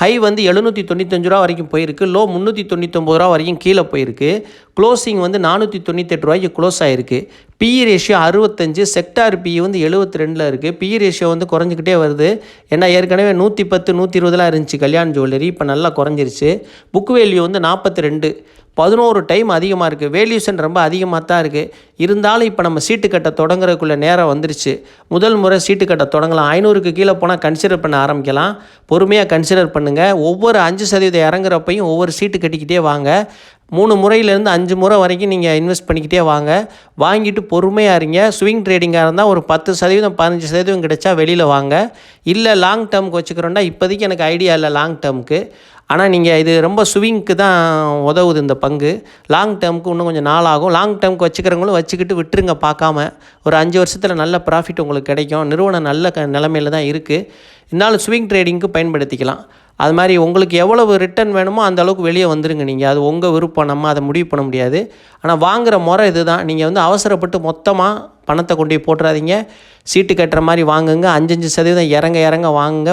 High வந்து எழுநூற்றி தொண்ணூத்தஞ்சு ரூபா வரைக்கும் போயிருக்கு. லோ முந்நூற்றி தொண்ணூத்தொம்பது ரூபா வரைக்கும் கீழே போயிருக்கு. க்ளோசிங் வந்து நானூற்றி தொண்ணூத்தெட்டு ரூபாய்க்கு க்ளோஸ் ஆகிருக்கு பிஇ ரேஷியோ அறுபத்தஞ்சு செக்டார் பிஇ வந்து எழுபத்தி ரெண்டில் இருக்குது பிஇ ரேஷியோ வந்து குறைஞ்சிக்கிட்டே வருது. ஏன்னா ஏற்கனவே நூற்றி பத்து நூற்றி இருபதுலாம் இருந்துச்சு கல்யாண் ஜுவல்லரி இப்போ நல்லா குறைஞ்சிருச்சு. புக் வேல்யூ வந்து நாற்பத்தி ரெண்டு. பதினோரு டைம் அதிகமாக இருக்குது வேல்யூஷன் ரொம்ப அதிகமாக தான் இருக்குது இருந்தாலும் இப்போ நம்ம சீட்டு கட்ட தொடங்குறதுக்குள்ளே நேரம் வந்துருச்சு. முதல் முறை சீட்டு கட்ட தொடங்கலாம். ஐநூறுக்கு கீழே போனால் கன்சிடர் பண்ண ஆரம்பிக்கலாம். பொறுமையாக கன்சிடர் பண்ணுங்கள் ஒவ்வொரு அஞ்சு சதவீதம் இறங்குறப்பையும் ஒவ்வொரு சீட்டு கட்டிக்கிட்டே வாங்க. மூணு முறையிலேருந்து அஞ்சு முறை வரைக்கும் நீங்கள் இன்வெஸ்ட் பண்ணிக்கிட்டே வாங்க. வாங்கிட்டு பொறுமையாக இருங்க. ஸ்விங் ட்ரேடிங்காக இருந்தால் ஒரு பத்து சதவீதம் பதினஞ்சு சதவீதம் கிடைச்சா வெளியில் வாங்க. இல்லை லாங் டேர்முக்கு வச்சுக்கிறோன்னா இப்போதைக்கு எனக்கு ஐடியா இல்லை லாங் டேர்முக்கு ஆனால் நீங்கள் இது ரொம்ப ஸ்விங்க்கு தான் உதவுது இந்த பங்கு. லாங் டேர்முக்கு இன்னும் கொஞ்சம் நாள் ஆகும். லாங் டேர்முக்கு வச்சுக்கிறவங்களும் வச்சுக்கிட்டு விட்டுருங்க பார்க்காம. ஒரு அஞ்சு வருஷத்தில் நல்ல ப்ராஃபிட் உங்களுக்கு கிடைக்கும். நிறுவனம் நல்ல க நிலமையில தான் இருக்குது இருந்தாலும் ஸ்விங் ட்ரேடிங்க்கு பயன்படுத்திக்கலாம். அது மாதிரி உங்களுக்கு எவ்வளவு ரிட்டர்ன் வேணுமோ அந்த அளவுக்கு வெளியே வந்துருங்க நீங்கள் அது உங்கள் விருப்பம். நம்ம அதை முடிவு பண்ண முடியாது. ஆனால் வாங்குகிற முறை இதுதான். நீங்கள் வந்து அவசரப்பட்டு மொத்தமாக பணத்தை கொண்டு போய் போட்டுறாதீங்க. சீட்டு கட்டுற மாதிரி வாங்குங்க. அஞ்சஞ்சு சதவீதம் இறங்க இறங்க வாங்குங்க.